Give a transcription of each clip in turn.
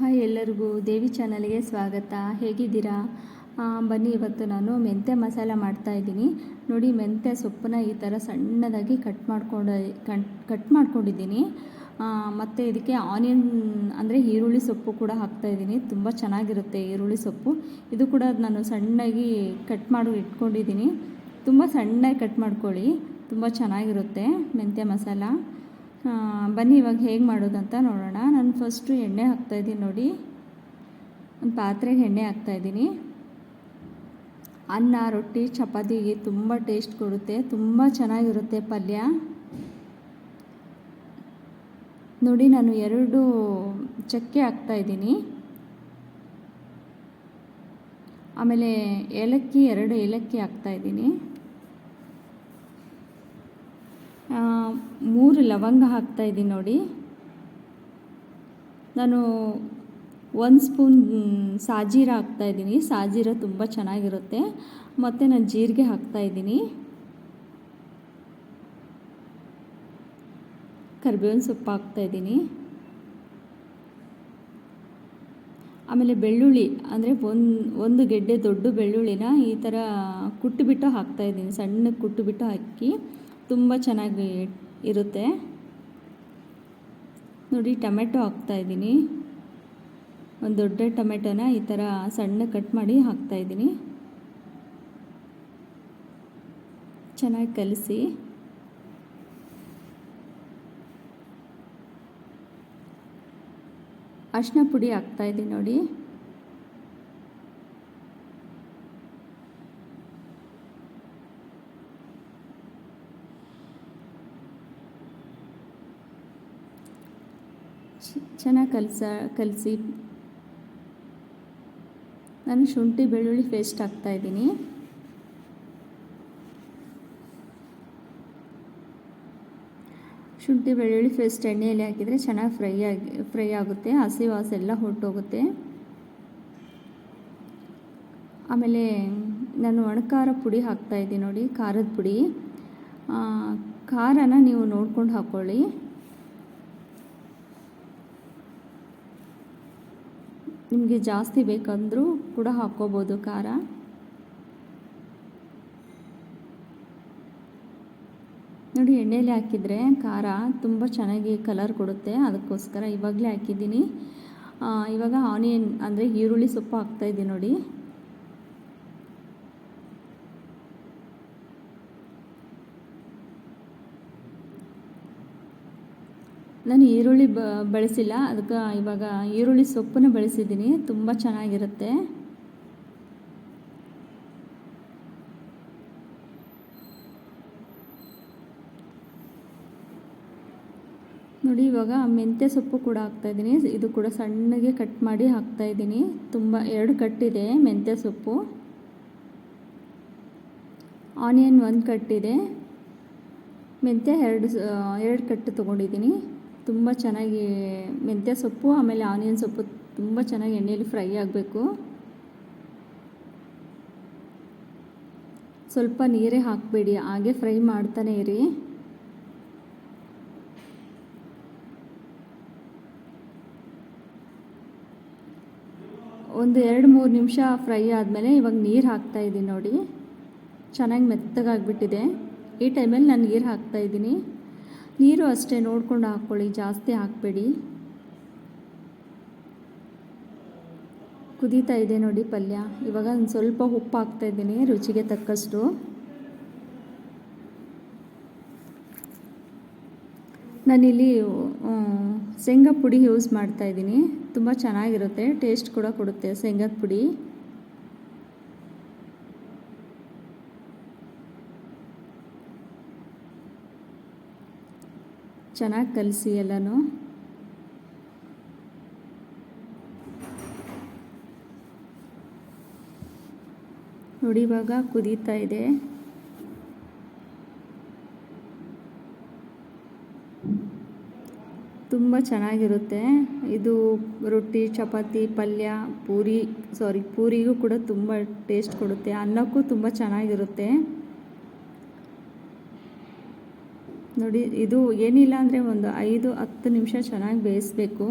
Hi ಎಲ್ಲರಿಗೂ ದೇವಿ ಚಾನಲ್ಗೆ ಸ್ವಾಗತ. ಹೇಗಿದ್ದೀರಾ? ಬನ್ನಿ, ಇವತ್ತು ನಾನು ಮೆಂತ್ಯ ಮಸಾಲ ಮಾಡ್ತಾಯಿದ್ದೀನಿ ನೋಡಿ, ಮೆಂತ್ಯ ಸೊಪ್ಪನ್ನ ಈ ಥರ ಸಣ್ಣದಾಗಿ ಕಟ್ ಮಾಡ್ಕೊಂಡು ಕಟ್ ಕಟ್ ಮಾಡ್ಕೊಂಡಿದ್ದೀನಿ. ಮತ್ತು ಇದಕ್ಕೆ ಆನಿಯನ್, ಅಂದರೆ ಈರುಳ್ಳಿ ಸೊಪ್ಪು ಕೂಡ ಹಾಕ್ತಾಯಿದ್ದೀನಿ ತುಂಬ ಚೆನ್ನಾಗಿರುತ್ತೆ ಈರುಳ್ಳಿ ಸೊಪ್ಪು. ಇದು ಕೂಡ ನಾನು ಸಣ್ಣಗೆ ಕಟ್ ಮಾಡಿ ಇಟ್ಕೊಂಡಿದ್ದೀನಿ. ತುಂಬ ಸಣ್ಣಗೆ ಕಟ್ ಮಾಡ್ಕೊಳ್ಳಿ. ತುಂಬ ಚೆನ್ನಾಗಿರುತ್ತೆ ಮೆಂತ್ಯ ಮಸಾಲ. ಬನ್ನಿ, ಇವಾಗ ಹೇಗೆ ಮಾಡೋದಂತ ನೋಡೋಣ. ನಾನು ಫಸ್ಟು ಎಣ್ಣೆ ಹಾಕ್ತಾಯಿದ್ದೀನಿ ನೋಡಿ. ಒಂದು ಪಾತ್ರೆಗೆ ಎಣ್ಣೆ ಹಾಕ್ತಾಯಿದ್ದೀನಿ ಅನ್ನ, ರೊಟ್ಟಿ ಚಪಾತಿಗೆ ತುಂಬ ಟೇಸ್ಟ್ ಕೊಡುತ್ತೆ. ತುಂಬ ಚೆನ್ನಾಗಿರುತ್ತೆ ಪಲ್ಯ. ನೋಡಿ, ನಾನು ಎರಡು ಚಕ್ಕೆ ಹಾಕ್ತಾಯಿದ್ದೀನಿ ಆಮೇಲೆ ಏಲಕ್ಕಿ, ಎರಡು ಏಲಕ್ಕಿ ಹಾಕ್ತಾಯಿದ್ದೀನಿ ಮೂರು ಲವಂಗ ಹಾಕ್ತಾಯಿದ್ದೀನಿ ನೋಡಿ. ನಾನು ಒಂದು ಸ್ಪೂನ್ ಸಾಜೀರ ಹಾಕ್ತಾಯಿದ್ದೀನಿ ಸಾಜೀರ ತುಂಬ ಚೆನ್ನಾಗಿರುತ್ತೆ. ಮತ್ತು ನಾನು ಜೀರಿಗೆ ಹಾಕ್ತಾಯಿದ್ದೀನಿ ಕರಿಬೇವಿನ ಸೊಪ್ಪು ಹಾಕ್ತಾಯಿದ್ದೀನಿ ಆಮೇಲೆ ಬೆಳ್ಳುಳ್ಳಿ, ಅಂದರೆ ಒಂದು ಒಂದು ಗೆಡ್ಡೆ ದೊಡ್ಡ ಬೆಳ್ಳುಳ್ಳಿನ ಈ ಥರ ಕುಟ್ಟುಬಿಟ್ಟು ಹಾಕ್ತಾಯಿದ್ದೀನಿ ಸಣ್ಣಕ್ಕೆ ಕುಟ್ಟುಬಿಟ್ಟು ಹಾಕಿ ತುಂಬ ಚೆನ್ನಾಗಿ ಇರುತ್ತೆ. ನೋಡಿ, ಟೊಮೆಟೊ ಹಾಕ್ತಾಯಿದ್ದೀನಿ ಒಂದು ದೊಡ್ಡ ಟೊಮೆಟೊನ ಈ ಥರ ಸಣ್ಣ ಕಟ್ ಮಾಡಿ ಹಾಕ್ತಾಯಿದ್ದೀನಿ ಚೆನ್ನಾಗಿ ಕಲಸಿ. ಅರಿಶಿನ ಪುಡಿ ಹಾಕ್ತಾಯಿದ್ದೀನಿ ನೋಡಿ. ಚೆನ್ನಾಗಿ ಕಲಸ, ಕಲಸಿ. ನಾನು ಶುಂಠಿ, ಬೆಳ್ಳುಳ್ಳಿ ಪೇಸ್ಟ್ ಹಾಕ್ತಾಯಿದ್ದೀನಿ ಶುಂಠಿ, ಬೆಳ್ಳುಳ್ಳಿ ಪೇಸ್ಟ್ ಎಣ್ಣೆಯಲ್ಲಿ ಹಾಕಿದರೆ ಚೆನ್ನಾಗಿ ಫ್ರೈ ಆಗಿ ಫ್ರೈ ಆಗುತ್ತೆ. ಹಸಿ ವಾಸ ಎಲ್ಲ ಹೊರಟೋಗುತ್ತೆ. ಆಮೇಲೆ ನಾನು ಒಣಕಾರ ಪುಡಿ ಹಾಕ್ತಾಯಿದ್ದೀನಿ ನೋಡಿ, ಖಾರದ ಪುಡಿ. ಖಾರನ ನೀವು ನೋಡ್ಕೊಂಡು ಹಾಕ್ಕೊಳ್ಳಿ ನಿಮಗೆ ಜಾಸ್ತಿ ಬೇಕಂದರೂ ಕೂಡ ಹಾಕ್ಕೋಬೋದು ಖಾರ. ನೋಡಿ ಎಣ್ಣೆಯಲ್ಲಿ ಹಾಕಿದರೆ ಖಾರ ತುಂಬ ಚೆನ್ನಾಗಿ ಕಲರ್ ಕೊಡುತ್ತೆ. ಅದಕ್ಕೋಸ್ಕರ ಇವಾಗಲೇ ಹಾಕಿದ್ದೀನಿ. ಇವಾಗ ಆನಿಯನ್ ಅಂದರೆ ಈರುಳ್ಳಿ ಸೊಪ್ಪು ಹಾಕ್ತಾಯಿದ್ದೀನಿ ನೋಡಿ. ನಾನು ಈರುಳ್ಳಿ ಬಳಸಿಲ್ಲ. ಅದಕ್ಕೆ ಇವಾಗ ಈರುಳ್ಳಿ ಸೊಪ್ಪನ್ನು ಬಳಸಿದ್ದೀನಿ. ತುಂಬ ಚೆನ್ನಾಗಿರುತ್ತೆ. ನೋಡಿ, ಇವಾಗ ಮೆಂತ್ಯ ಸೊಪ್ಪು ಕೂಡ ಹಾಕ್ತಾಯಿದ್ದೀನಿ ಇದು ಕೂಡ ಸಣ್ಣಗೆ ಕಟ್ ಮಾಡಿ ಹಾಕ್ತಾಯಿದ್ದೀನಿ ತುಂಬ, ಎರಡು ಕಟ್ಟಿದೆ ಮೆಂತ್ಯ ಸೊಪ್ಪು. ಆನಿಯನ್ ಒಂದು ಕಟ್ಟಿದೆ ಮೆಂತ್ಯ ಎರಡು ಎರಡು ಕಟ್ಟು ತೊಗೊಂಡಿದ್ದೀನಿ. ತುಂಬ ಚೆನ್ನಾಗಿ ಮೆಂತ್ಯ ಸೊಪ್ಪು, ಆಮೇಲೆ ಆನಿಯನ್ ಸೊಪ್ಪು ತುಂಬ ಚೆನ್ನಾಗಿ ಎಣ್ಣೆಯಲ್ಲಿ ಫ್ರೈ ಆಗಬೇಕು. ಸ್ವಲ್ಪ ನೀರೇ ಹಾಕಬೇಡಿ, ಹಾಗೆ ಫ್ರೈ ಮಾಡ್ತಾನೆ ಇರಿ. ಒಂದು ಎರಡು ಮೂರು ನಿಮಿಷ ಫ್ರೈ ಆದಮೇಲೆ ಇವಾಗ ನೀರು ಹಾಕ್ತಾ ಇದ್ದೀನಿ ನೋಡಿ. ಚೆನ್ನಾಗಿ ಮೆತ್ತಗಾಗ್ಬಿಟ್ಟಿದೆ. ಈ ಟೈಮಲ್ಲಿ ನಾನು ನೀರು ಹಾಕ್ತಾ ಇದ್ದೀನಿ. ನೀರು ಅಷ್ಟೇ ನೋಡ್ಕೊಂಡು ಹಾಕ್ಕೊಳ್ಳಿ, ಜಾಸ್ತಿ ಹಾಕಬೇಡಿ. ಕುದೀತಾ ಇದೆ ನೋಡಿ ಪಲ್ಯ. ಇವಾಗ ಒಂದು ಸ್ವಲ್ಪ ಉಪ್ಪು ಹಾಕ್ತಾ ಇದ್ದೀನಿ, ರುಚಿಗೆ ತಕ್ಕಷ್ಟು. ನಾನಿಲ್ಲಿ ಶೇಂಗಾ ಪುಡಿ ಯೂಸ್ ಮಾಡ್ತಾ ಇದ್ದೀನಿ. ತುಂಬ ಚೆನ್ನಾಗಿರುತ್ತೆ ಟೇಸ್ಟ್ ಕೂಡ ಕೊಡುತ್ತೆ ಶೇಂಗಾದ ಪುಡಿ. ಚೆನ್ನಾಗಿ ಕಲಸಿ ಎಲ್ಲನೂ. ನೋಡಿ ಇವಾಗ ಕುದೀತಾ ಇದೆ. ತುಂಬ ಚೆನ್ನಾಗಿರುತ್ತೆ. ಇದು ರೊಟ್ಟಿ, ಚಪಾತಿ, ಪಲ್ಯ, ಪೂರಿ, ಸಾರಿ, ಪೂರಿಗೂ ಕೂಡ ತುಂಬ ಟೇಸ್ಟ್ ಕೊಡುತ್ತೆ. ಅನ್ನಕ್ಕೂ ತುಂಬ ಚೆನ್ನಾಗಿರುತ್ತೆ. ನೋಡಿ ಇದು ಏನಿಲ್ಲ ಅಂದರೆ ಒಂದು ಐದು ಹತ್ತು ನಿಮಿಷ ಚೆನ್ನಾಗಿ ಬೇಯಿಸ್ಬೇಕು.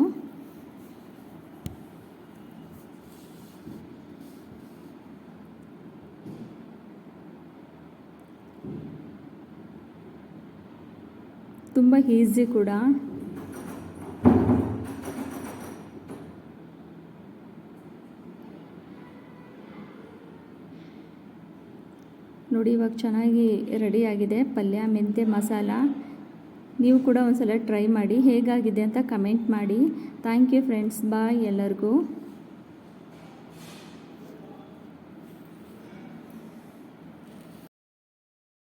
ತುಂಬ ಈಸಿ ಕೂಡ. ನೋಡಿ, ಇವಾಗ ಚೆನ್ನಾಗಿ ರೆಡಿಯಾಗಿದೆ ಪಲ್ಯ, ಮೆಂತ್ಯ, ಮಸಾಲ. ನೀವು ಕೂಡ ಒಂದ್ಸಲ ಟ್ರೈ ಮಾಡಿ, ಹೇಗಾಗಿದೆ ಅಂತ ಕಮೆಂಟ್ ಮಾಡಿ. ಥ್ಯಾಂಕ್ ಯು ಫ್ರೆಂಡ್ಸ್ ಬಾಯ್ ಎಲ್ಲರಿಗೂ.